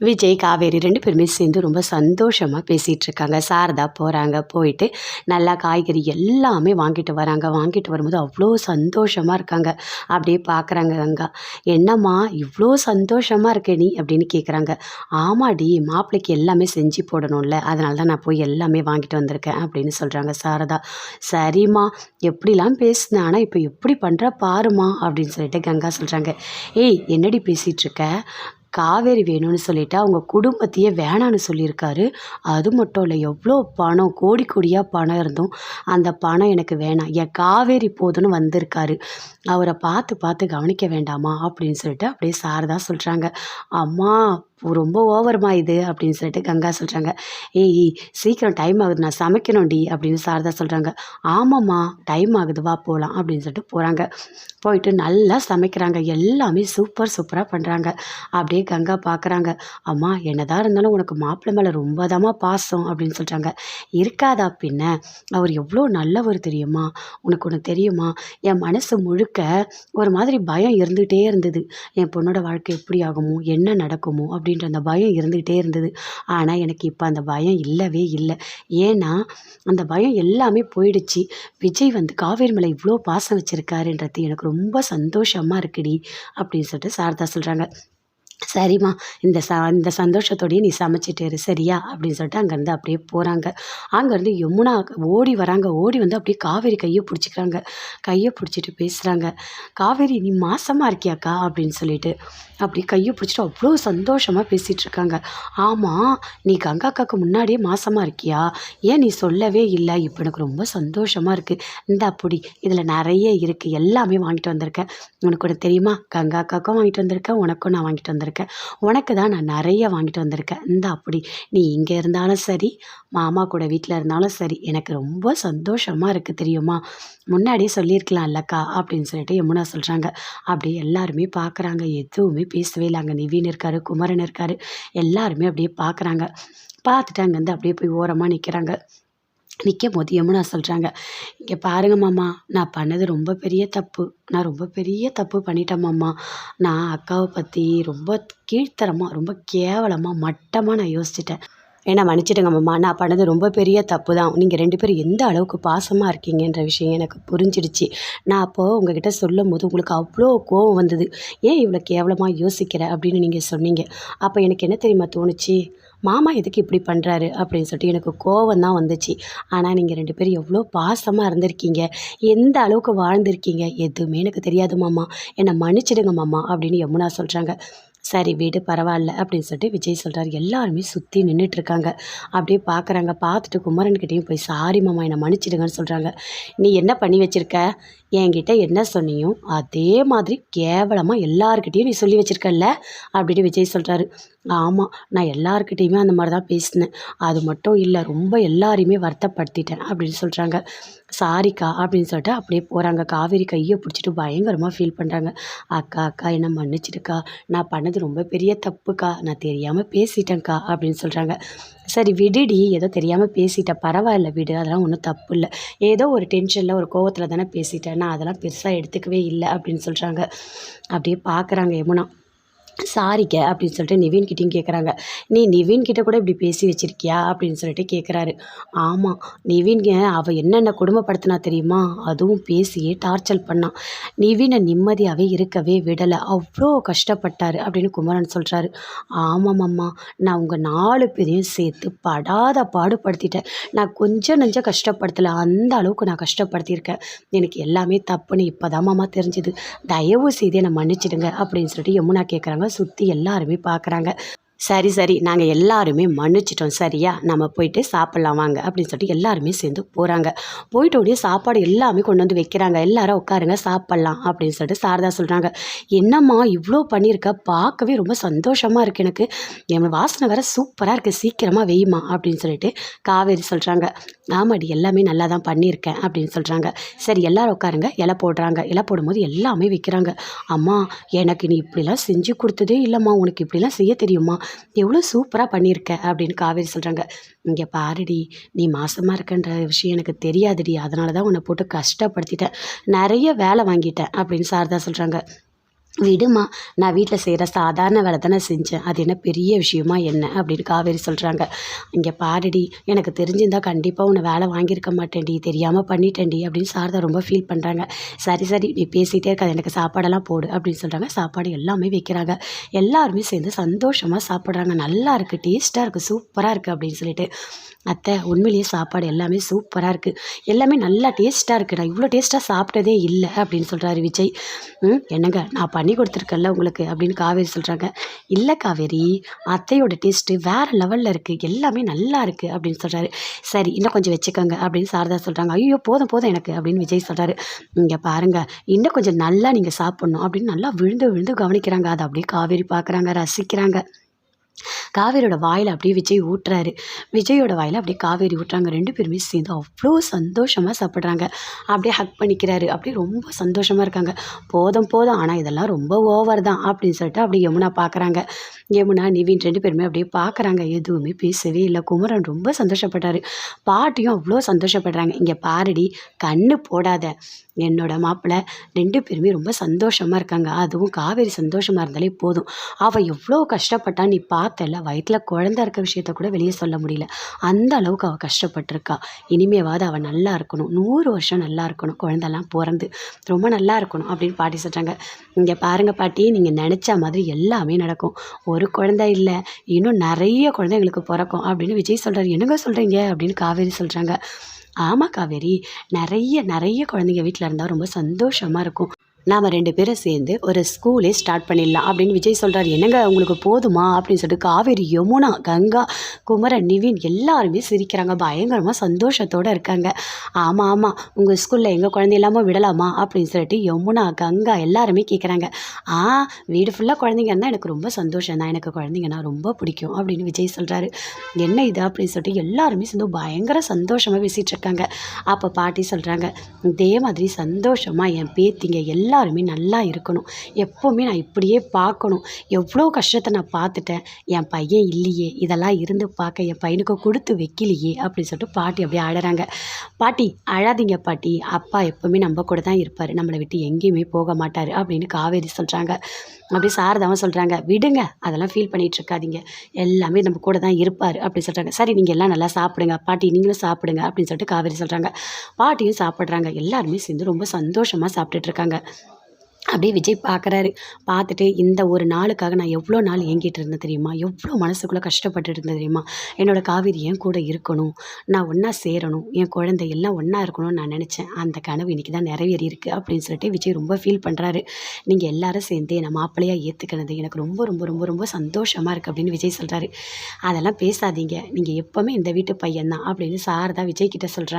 விஜய் காவேரி ரெண்டு பேருமே சேர்ந்து ரொம்ப சந்தோஷமாக பேசிகிட்டு இருக்காங்க சாரதா போகிறாங்க போயிட்டு நல்லா காய்கறி எல்லாமே வாங்கிட்டு வராங்க. வாங்கிட்டு வரும்போது அவ்வளோ சந்தோஷமாக இருக்காங்க. அப்படியே பார்க்குறாங்க கங்கா என்னம்மா இவ்வளோ சந்தோஷமாக இருக்க நீ? அப்படின்னு கேட்குறாங்க ஆமாடி மாப்பிள்ளைக்கு எல்லாமே செஞ்சு போடணும்ல. அதனால தான் நான் போய் எல்லாமே வாங்கிட்டு வந்திருக்கேன் அப்படின்னு சொல்கிறாங்க சாரதா. சரிம்மா எப்படிலாம் பேசுனேன் ஆனால் இப்போ எப்படி பண்ணுற பாருமா அப்படின்னு சொல்லிட்டு கங்கா சொல்கிறாங்க ஏய் என்னடி பேசிகிட்ருக்க காவேரி வேணும்னு சொல்லிட்டு அவங்க குடும்பத்தையே வேணான்னு சொல்லியிருக்காரு. அது மட்டும் இல்லை எவ்வளோ பணம் கோடி கோடியாக பணம் இருந்தும் அந்த பணம் எனக்கு வேணாம். என் காவேரி போதும்னு வந்திருக்காரு. அவரை பார்த்து பார்த்து கவனிக்க வேண்டாமா? அப்படின்னு சொல்லிட்டு அப்படியே சாரதா சொல்கிறாங்க அம்மா ரொம்ப ஓவர்மா இது அப்படின்னு சொல்லிட்டு கங்கா சொல்கிறாங்க ஏய் சீக்கிரம் டைம் ஆகுது நான் சமைக்கணும்டி அப்படின்னு சாரதா சொல்கிறாங்க ஆமாம்மா டைம் ஆகுது வா போகலாம் அப்படின்னு சொல்லிட்டு போகிறாங்க போயிட்டு நல்லா சமைக்கிறாங்க. எல்லாமே சூப்பர் சூப்பராக பண்ணுறாங்க அப்படியே கங்கா பார்க்குறாங்க அம்மா என்னதான் இருந்தாலும் உனக்கு மாப்பிள்ளை மேலே ரொம்ப தாம்மா பாசம் அப்படின்னு சொல்கிறாங்க இருக்காதா பின்ன? அவர் எவ்வளோ நல்லவர் தெரியுமா? உனக்கு ஒன்று தெரியுமா? என் மனசு முழுக்க ஒரு மாதிரி பயம் இருந்துகிட்டே இருந்தது. என் பொண்ணோட வாழ்க்கை எப்படி ஆகுமோ என்ன நடக்குமோ அப்படின்ற அந்த பயம் இருந்துகிட்டே இருந்தது. ஆனால் எனக்கு இப்போ அந்த பயம் இல்லவே இல்லை. ஏன்னா அந்த பயம் எல்லாமே போயிடுச்சு. விஜய் வந்து காவேரி மேலே இவ்வளோ பாசம் வச்சுருக்காருன்றது எனக்கு ரொம்ப சந்தோஷமாக இருக்குடி அப்படின்னு சொல்லிட்டு சாரதா சொல்கிறாங்க சரிம்மா இந்த ச இந்த சந்தோஷத்தோடயே நீ சமைச்சிட்டு இரு சரியா? அப்படின்னு சொல்லிட்டு அங்கேருந்து அப்படியே போகிறாங்க அங்கேருந்து யமுனா ஓடி வராங்க. ஓடி வந்து அப்படியே காவேரி கையை பிடிச்சிக்கிறாங்க. கையை பிடிச்சிட்டு பேசுகிறாங்க காவேரி நீ மாசமாக இருக்கியாக்கா? அப்படின்னு சொல்லிட்டு அப்படி கையை பிடிச்சிட்டு அவ்வளோ சந்தோஷமாக பேசிகிட்டு இருக்காங்க. ஆமாம் நீ கங்கா அக்காவுக்கு முன்னாடியே மாசமாக இருக்கியா? ஏன் நீ சொல்லவே இல்லை? இப்போ எனக்கு ரொம்ப சந்தோஷமாக இருக்குது இந்த அப்படி இதில் நிறைய இருக்குது எல்லாமே வாங்கிட்டு வந்திருக்கேன். உனக்கு ஒன்று தெரியுமா? கங்கா அக்காவுக்கும் வாங்கிட்டு வந்திருக்கேன். உனக்கும் நான் வாங்கிட்டு வந்திருக்கேன். உனக்கு தான் நான் நிறைய வாங்கிட்டு வந்திருக்கேன். இந்த அப்படி. நீ இங்கே இருந்தாலும் சரி மாமா கூட வீட்டில் இருந்தாலும் சரி எனக்கு ரொம்ப சந்தோஷமாக இருக்குது தெரியுமா? முன்னாடியே சொல்லியிருக்கலாம் இல்லக்கா அப்படின்னு சொல்லிட்டு யமுனா சொல்கிறாங்க அப்படியே எல்லாருமே பார்க்குறாங்க எதுவுமே பேசவே இல்லை. அங்கே நிவின் இருக்காரு குமரன் இருக்காரு. எல்லாருமே அப்படியே பார்க்குறாங்க பார்த்துட்டு அங்கேருந்து அப்படியே போய் ஓரமாக நிற்கிறாங்க நிற்கும் போது யமுனா சொல்கிறாங்க இங்கே பாருங்க மாமா நான் பண்ணது ரொம்ப பெரிய தப்பு. நான் ரொம்ப பெரிய தப்பு பண்ணிட்டேன் மாமா. நான் அக்காவை பற்றி ரொம்ப கீழ்த்தரமாக ரொம்ப கேவலமாக மட்டமாக நான் யோசிச்சிட்டேன். ஏன்னா மன்னிச்சிடுங்க மாமா நான் பண்ணது ரொம்ப பெரிய தப்பு தான். நீங்கள் ரெண்டு பேரும் எந்த அளவுக்கு பாசமாக இருக்கீங்கன்ற விஷயம் எனக்கு புரிஞ்சிடுச்சு. நான் அப்போது உங்ககிட்ட சொல்லும் போது உங்களுக்கு அவ்வளோ கோவம் வந்தது. ஏன் இவ்வளோ கேவலமாக யோசிக்கிற அப்படின்னு நீங்கள் சொன்னீங்க. அப்போ எனக்கு என்ன தெரியுமா தோணுச்சு? மாமா எதுக்கு இப்படி பண்ணுறாரு அப்படின்னு சொல்லிட்டு எனக்கு கோவம் தான் வந்துச்சு. ஆனால் நீங்கள் ரெண்டு பேரும் எவ்வளோ பாசமாக இருந்திருக்கீங்க. எந்த அளவுக்கு வாழ்ந்திருக்கீங்க? எதுவுமே எனக்கு தெரியாது மாமா. என்னை மன்னிச்சிடுங்க மாமா அப்படின்னு யமுனா சொல்கிறாங்க சரி வீடு பரவாயில்ல அப்படின்னு சொல்லிட்டு விஜய் சொல்கிறாரு எல்லாருமே சுற்றி நின்றுட்டுருக்காங்க அப்படியே பார்க்குறாங்க பார்த்துட்டு குமரன்கிட்டையும் போய் சாரி மாமா என்னை மன்னிச்சிடுங்கன்னு சொல்கிறாங்க நீ என்ன பண்ணி வச்சிருக்க? என்கிட்ட என்ன சொன்னியோ அதே மாதிரி கேவலமாக எல்லாருக்கிட்டேயும் நீ சொல்லி வச்சுருக்கல்ல? அப்படின்னு விஜய் சொல்கிறாரு ஆமாம் நான் எல்லாருக்கிட்டேயுமே அந்த மாதிரி தான் பேசினேன். அது மட்டும் இல்லை ரொம்ப எல்லாரையுமே வருத்தப்படுத்திட்டேன் அப்படின்னு சொல்கிறாங்க சாரிக்கா அப்படின்னு சொல்லிட்டு அப்படியே போகிறாங்க காவேரி கையை பிடிச்சிட்டு பயங்கரமாக ஃபீல் பண்ணுறாங்க அக்கா அக்கா என்ன மன்னிச்சிடுக்கா. நான் பண்ணது ரொம்ப பெரிய தப்புக்கா. நான் தெரியாமல் பேசிட்டேங்க்கா அப்படின்னு சொல்கிறாங்க சரி விடுடி. ஏதோ தெரியாமல் பேசிட்டேன் பரவாயில்ல விடு. அதெல்லாம் ஒன்றும் தப்பு இல்லை ஏதோ ஒரு டென்ஷனில் ஒரு கோவத்தில் தானே பேசிட்டேன். நான் அதெல்லாம் பெருசாக எடுத்துக்கவே இல்லை அப்படின்னு சொல்கிறாங்க அப்படியே பார்க்குறாங்க யமுனா. சாரிக்க அப்படின்னு சொல்லிட்டு நிவின் கிட்டேயும் கேட்குறாங்க நீ நிவின் கிட்ட கூட இப்படி பேசி வச்சிருக்கியா? அப்படின்னு சொல்லிட்டு கேட்குறாரு ஆமாம் நிவின்க அவள் என்னென்ன கொடுமைப்படுத்தினா தெரியுமா? அதுவும் பேசியே டார்ச்சர் பண்ணான் நிவினை நிம்மதியாகவே இருக்கவே விடலை. அவ்வளோ கஷ்டப்பட்டார் அப்படின்னு குமரன் சொல்கிறாரு ஆமாம் அம்மா நான் உங்கள் நாலு பேரையும் சேர்த்து படாத பாடுபடுத்திட்டேன். நான் கொஞ்சம் நெஞ்சம் கஷ்டப்படுத்தலை. அந்த அளவுக்கு நான் கஷ்டப்படுத்தியிருக்கேன். எனக்கு எல்லாமே தப்புன்னு இப்போ மாமா தெரிஞ்சுது. தயவு செய்து என்னை மன்னிச்சிடுங்க அப்படின்னு சொல்லிட்டு யமுனா கேட்குறாங்க சுற்றி எல்லாருமே பார்க்குறாங்க சரி சரி நாங்கள் எல்லாருமே மன்னிச்சிட்டோம் சரியா? நம்ம போயிட்டு சாப்பிட்லாம் வாங்க அப்படின்னு சொல்லிட்டு எல்லாருமே சேர்ந்து போகிறாங்க போயிட்ட உடனே சாப்பாடு எல்லாமே கொண்டு வந்து வைக்கிறாங்க. எல்லாரும் உட்காருங்க சாப்பிட்லாம் அப்படின்னு சொல்லிட்டு சாரதா சொல்கிறாங்க என்னம்மா இவ்வளோ பண்ணியிருக்க பார்க்கவே ரொம்ப சந்தோஷமாக இருக்குது எனக்கு. என் வாசனை வேறு சூப்பராக இருக்குது சீக்கிரமாக வெய்யுமா அப்படின்னு சொல்லிட்டு காவேரி சொல்கிறாங்க ஆமாடி எல்லாமே நல்லா தான் பண்ணியிருக்கேன் அப்படின்னு சொல்கிறாங்க சரி எல்லாரும் உட்காருங்க. இலை போடுறாங்க. இலை போடும்போது எல்லாமே வைக்கிறாங்க. அம்மா எனக்கு நீ இப்படிலாம் செஞ்சு கொடுத்ததே இல்லைம்மா. உனக்கு இப்படிலாம் செய்ய தெரியுமா? எவ்வளோ சூப்பராக பண்ணியிருக்க அப்படின்னு காவேரி சொல்கிறாங்க இங்கே பாருடி நீ மாசமாக இருக்கன்ற விஷயம் எனக்கு தெரியாதுடி. அதனால தான் உன்னை போட்டு கஷ்டப்படுத்திட்டேன். நிறைய வேலை வாங்கிட்டேன் அப்படின்னு சாரதா சொல்கிறாங்க விடுமா நான் வீட்டில் செய்கிற சாதாரண வேலை தானே செஞ்சேன். அது என்ன பெரிய விஷயமா என்ன? அப்படின்னு காவேரி சொல்கிறாங்க இங்கே பாருடி எனக்கு தெரிஞ்சிருந்தால் கண்டிப்பாக உன்னை வேலை வாங்கியிருக்க மாட்டேன்டி தெரியாமல் பண்ணிட்டேன்டி அப்படின்னு சாரதா ரொம்ப ஃபீல் பண்ணுறாங்க சரி சரி நீ பேசிகிட்டே இருக்காது எனக்கு சாப்பாடெல்லாம் போடு அப்படின்னு சொல்கிறாங்க சாப்பாடு எல்லாமே வைக்கிறாங்க. எல்லாருமே சேர்ந்து சந்தோஷமாக சாப்பிட்றாங்க. நல்லா இருக்குது டேஸ்ட்டாக இருக்குது சூப்பராக இருக்குது அப்படின்னு சொல்லிட்டு. அத்தை உண்மையிலேயே சாப்பாடு எல்லாமே சூப்பராக இருக்குது எல்லாமே நல்லா டேஸ்ட்டாக இருக்குது நான் இவ்வளோ டேஸ்ட்டாக சாப்பிட்டதே இல்லை அப்படின்னு சொல்கிறாரு விஜய். ம் என்னங்க நான் பண்ணி கொடுத்துருக்கல்ல உங்களுக்கு அப்படின்னு காவேரி சொல்கிறாங்க இல்லை காவேரி அத்தையோட டேஸ்ட்டு வேறு லெவலில் இருக்குது எல்லாமே நல்லா இருக்குது அப்படின்னு சொல்கிறாரு சரி இன்னும் கொஞ்சம் வச்சுக்கோங்க அப்படின்னு சாரதா சொல்கிறாங்க ஐயோ போதும் போதும் எனக்கு அப்படின்னு விஜய் சொல்கிறாரு இங்கே பாருங்கள் இன்னும் கொஞ்சம் நல்லா நீங்கள் சாப்பிட்ணும் அப்படின்னு நல்லா விழுந்து விழுந்து கவனிக்கிறாங்க. அதை அப்படியே காவேரி பார்க்குறாங்க ரசிக்கிறாங்க. காவேரியோட வாயில் அப்படியே விஜய் ஊட்டுறாரு. விஜயோட வாயில் அப்படியே காவேரி ஊட்டுறாங்க. ரெண்டு பேருமே சேர்ந்து அவ்வளோ சந்தோஷமாக சாப்பிட்றாங்க. அப்படியே ஹக் பண்ணிக்கிறாரு. அப்படியே ரொம்ப சந்தோஷமாக இருக்காங்க. போதும் போதும். ஆனால் இதெல்லாம் ரொம்ப ஓவர் தான் அப்படின்னு சொல்லிட்டு அப்படியே யமுனா பார்க்குறாங்க யமுனா நிவின் ரெண்டு பேருமே அப்படியே பார்க்குறாங்க எதுவுமே பேசவே இல்லை. குமரன் ரொம்ப சந்தோஷப்பட்டாரு. பாட்டியும் அவ்வளோ சந்தோஷப்படுறாங்க. இங்கே பாரடி கண்ணு போடாத. என்னோட மாப்பிள்ளை ரெண்டு பேருமே ரொம்ப சந்தோஷமாக இருக்காங்க. அதுவும் காவேரி சந்தோஷமாக இருந்தாலே போதும். அவள் எவ்வளோ கஷ்டப்பட்டா நீ பார்த்தல வயிற்றில் குழந்த இருக்க விஷயத்த கூட வெளியே சொல்ல முடியல. அந்த அளவுக்கு அவள் கஷ்டப்பட்டிருக்கா. இனிமேவாவது அவள் நல்லா இருக்கணும். நூறு வருஷம் நல்லா இருக்கணும். குழந்தெல்லாம் பிறந்து ரொம்ப நல்லா இருக்கணும் அப்படின்னு பாட்டி சொல்கிறாங்க இங்கே பாருங்கள் பாட்டி நீங்கள் நினச்ச மாதிரி எல்லாமே நடக்கும். ஒரு குழந்தை இல்லை இன்னும் நிறைய குழந்தைங்களுக்கு பிறக்கும் அப்படின்னு விஜய் சொல்கிறார் என்னங்க சொல்கிறீங்க அப்படின்னு காவேரி சொல்கிறாங்க ஆமாம் காவேரி நிறைய நிறைய குழந்தைங்க வீட்டில் இருந்தால் ரொம்ப சந்தோஷமாக இருக்கும். நாம் ரெண்டு பேரும் சேர்ந்து ஒரு ஸ்கூலே ஸ்டார்ட் பண்ணிடலாம். அப்படின்னு விஜய் சொல்கிறார் என்னங்க உங்களுக்கு போதுமா? அப்படின்னு சொல்லிட்டு காவேரி யமுனா கங்கா குமரன் நிவின் எல்லாருமே சிரிக்கிறாங்க. பயங்கரமாக சந்தோஷத்தோடு இருக்காங்க. ஆமாம் ஆமாம் உங்கள் ஸ்கூலில் எங்கள் குழந்தை இல்லாமல் விடலாமா? அப்படின்னு சொல்லிட்டு யமுனா கங்கா எல்லாருமே கேட்குறாங்க ஆ வீடு ஃபுல்லாக குழந்தைங்கன்னா எனக்கு ரொம்ப சந்தோஷம் தான் எனக்கு குழந்தைங்கன்னா ரொம்ப பிடிக்கும் அப்படின்னு விஜய் சொல்கிறாரு என்ன இது? அப்படின்னு சொல்லிட்டு எல்லாருமே சேர்ந்து பயங்கர சந்தோஷமாக பேசிகிட்டு இருக்காங்க. அப்போ பாட்டி சொல்கிறாங்க இதே மாதிரி சந்தோஷமாக என் பேத்திங்க எல்லா எல்லாருமே நல்லா இருக்கணும். எப்போவுமே நான் இப்படியே பார்க்கணும். எவ்வளோ கஷ்டத்தை நான் பார்த்துட்டேன். என் பையன் இல்லையே. இதெல்லாம் இருந்து பார்க்க என் பையனுக்கு கொடுத்து வைக்கலையே அப்படின்னு சொல்லிட்டு பாட்டி அப்படியே அழகிறாங்க பாட்டி அழாதீங்க பாட்டி. அப்பா எப்போவுமே நம்ம கூட தான் இருப்பார். நம்மளை விட்டு எங்கேயுமே போக மாட்டார் அப்படின்னு காவேரி சொல்கிறாங்க அப்படியே சாரதாவும் சொல்கிறாங்க விடுங்க அதெல்லாம் ஃபீல் பண்ணிகிட்டு இருக்காதீங்க எல்லாமே நம்ம கூட தான் இருப்பார் அப்படி சொல்கிறாங்க சரி நீங்கள் எல்லாம் நல்லா சாப்பிடுங்க பாட்டி நீங்களும் சாப்பிடுங்க அப்படின்னு சொல்லிட்டு காவேரி சொல்கிறாங்க பாட்டியும் சாப்பிட்றாங்க. எல்லாருமே சேர்ந்து ரொம்ப சந்தோஷமாக சாப்பிட்டுட்டு இருக்காங்க. அப்படியே விஜய் பார்க்குறாரு பார்த்துட்டு இந்த ஒரு நாளுக்காக நான் எவ்வளோ நாள் ஏங்கிட்டு இருந்தேன் தெரியுமா? எவ்வளோ மனசுக்குள்ளே கஷ்டப்பட்டுட்டு இருந்தேன் தெரியுமா? என்னோடய காவேரி என் கூட இருக்கணும். நான் ஒன்றா சேரணும். என் குழந்தை எல்லாம் ஒன்றா இருக்கணும்னு நான் நினச்சேன். அந்த கனவு இன்றைக்கி தான் நிறைவேறி இருக்குது அப்படின்னு சொல்லிட்டு விஜய் ரொம்ப ஃபீல் பண்ணுறாரு நீங்கள் எல்லாரும் சேர்ந்து என்னை மாப்பிள்ளையாக ஏற்றுக்கினது எனக்கு ரொம்ப ரொம்ப ரொம்ப ரொம்ப சந்தோஷமாக இருக்குது அப்படின்னு விஜய் சொல்கிறாரு அதெல்லாம் பேசாதீங்க. நீங்கள் எப்போவுமே இந்த வீட்டு பையன் தான் அப்படின்னு சாரதா விஜய் கிட்டே சொல்கிறாங்க